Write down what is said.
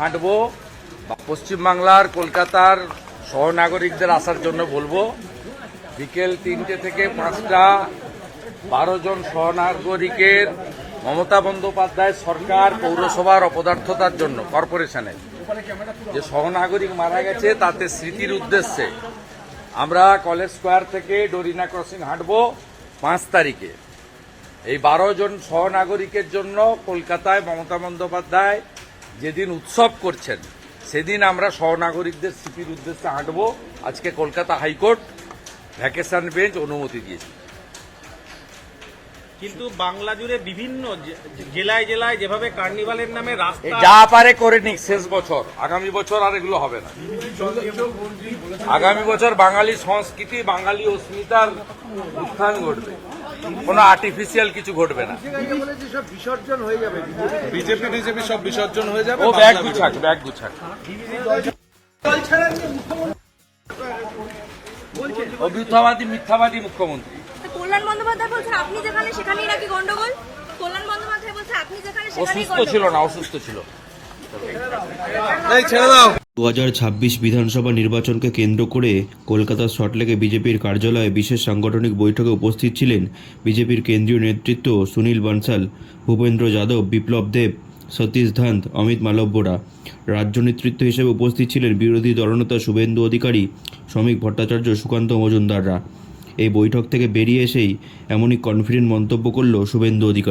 হাঁটবো বা পশ্চিমবাংলার, কলকাতার সহনাগরিকদের আসার জন্য বলব, বিকেল তিনটে থেকে পাঁচটা, বারো জন সহনাগরিকের মমতা বন্দ্যোপাধ্যায় সরকার পৌরসভার অপদার্থতার জন্য কর্পোরেশনের যে সহনাগরিক মারা গেছে, তাতে স্মৃতির উদ্দেশ্যে আমরা কলেজ স্কোয়ার থেকে ডোরিনা ক্রসিং হাঁটবো পাঁচ তারিখে। এই বারো জন সহনাগরিকের জন্য কলকাতায় মমতা বন্দ্যোপাধ্যায় যেদিন উৎসব করছেন সেদিন আমরা সহনাগরিকদের স্মৃতির উদ্দেশ্যে হাঁটবো। আজকে কলকাতা হাইকোর্ট ভ্যাকেশন বেঞ্চ অনুমতি দিয়েছে। কিন্তু বাংলা জুড়ে বিভিন্ন জেলায় জেলায় যেভাবে কার্নিভালের নামে রাস্তা যা পারে করে নিক শেষ বছর। আগামী বছর আর এগুলো হবে না। আগামী বছর বাঙালি সংস্কৃতি বাঙালি অস্মিতার উত্থান ঘটবে। কোনো আর্টিফিশিয়াল কিছু ঘটবে না। বিজেপি বিজেপি সব বিসর্জন হয়ে যাবে ও ব্যাগ গুছাক ব্যাগ গুছাক। ও মিথ্যাবাদী মিথ্যাবাদী মুখ্যমন্ত্রী কল্যাণ বন্দ্যোপাধ্যায় বলছে আপনি যেখানে সেখানেই নাকি গন্ডগোল? কল্যাণ বন্দ্যোপাধ্যায় বলছে আপনি যেখানে সেখানেই অসুস্থ ছিল না অসুস্থ ছিল। ছেড়ে দাও। দু হাজার ছাব্বিশ বিধানসভা নির্বাচনকে কেন্দ্র করে কলকাতার সল্টলেকে বিজেপির কার্যালয়ে বিশেষ সাংগঠনিক বৈঠকে উপস্থিত ছিলেন বিজেপির কেন্দ্রীয় নেতৃত্ব সুনীল বানসাল, ভূপেন্দ্র যাদব, বিপ্লব দেব, সতীশ ধান্ত অমিত মালব্যরা। রাজ্য নেতৃত্ব হিসেবে উপস্থিত ছিলেন বিরোধী দলনেতা শুভেন্দু অধিকারী, শ্রমিক ভট্টাচার্য সুকান্ত মজুমদাররা। এই বৈঠক থেকে বেরিয়ে এসেই এমনই কনফিডেন্ট মন্তব্য করল শুভেন্দু অধিকারী।